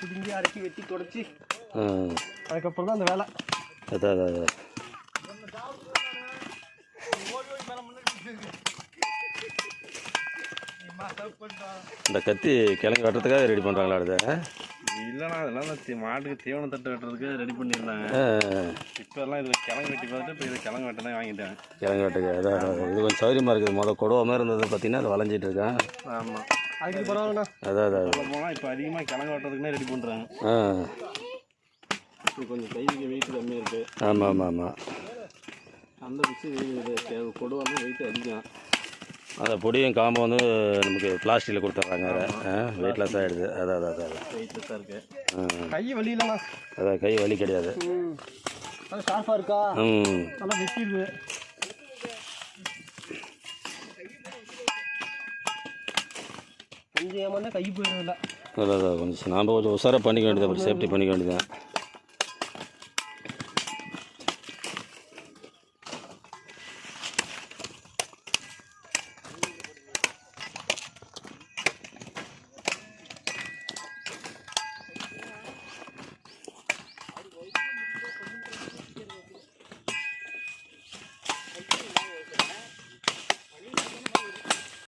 பிடிங்கி அரைக்கி வெட்டி தொடச்சி. அதுக்கப்புறம் தான் அந்த வேலை. அதான் அதான் அதான். இந்த கத்தி கிழங்கு வெட்டுறதுக்காக ரெடி பண்ணுறாங்களா அடுத்து இல்லைண்ணா அதெல்லாம் மாட்டுக்கு தீவனம் தட்டு வெட்டுறதுக்கு ரெடி பண்ணியிருந்தாங்க. இப்போ எல்லாம் இதில் கிழங்கு வெட்டி பார்த்துட்டு இப்போ இதில் கிழங்கு வெட்டினே வாங்கிட்டேன். கிழங்கு வெட்டுக்கு அதான் அதான். இது கொஞ்சம் சௌகரியமாக இருக்குது. மொதல் கொடுவ மாதிரி இருந்தது பார்த்தீங்கன்னா அது வளைஞ்சிட்டு இருக்கேன் ஆமாம் அதுக்கு பரவாயில்லண்ணா. அதான் அதான் போனால் இப்போ அதிகமாக கிழங்கு வெட்டுறதுக்குனே ரெடி பண்ணுறாங்க ஆ. கொஞ்சம் கைக்கு வெயிட் கம்மியாக இருக்குது ஆமாம் ஆமாம் ஆமாம் அந்த பிச்சு இது கொடு வந்து வெயிட் அதிகம். அந்த பொடியும் காம்பு வந்து நமக்கு பிளாஸ்டிக்கில் கொடுத்துட்றாங்க அதை வெயிட்லெஸ் ஆகிடுது அதான் அதான் அதான் அதான். வெயிட்லெஸ்ஸாக இருக்குது கை வலி இல்லைண்ணா. அதான் கை வலி கிடையாது. ஷார்ப்பாக இருக்கா? ம். நல்லா வெட்டிடுது கொஞ்சம் ஏமாந்தா கை அதான் கொஞ்சம் நாம் கொஞ்சம் உஷாராக பண்ணிக்க வேண்டியது சேஃப்டி பண்ணிக்க வேண்டியதான்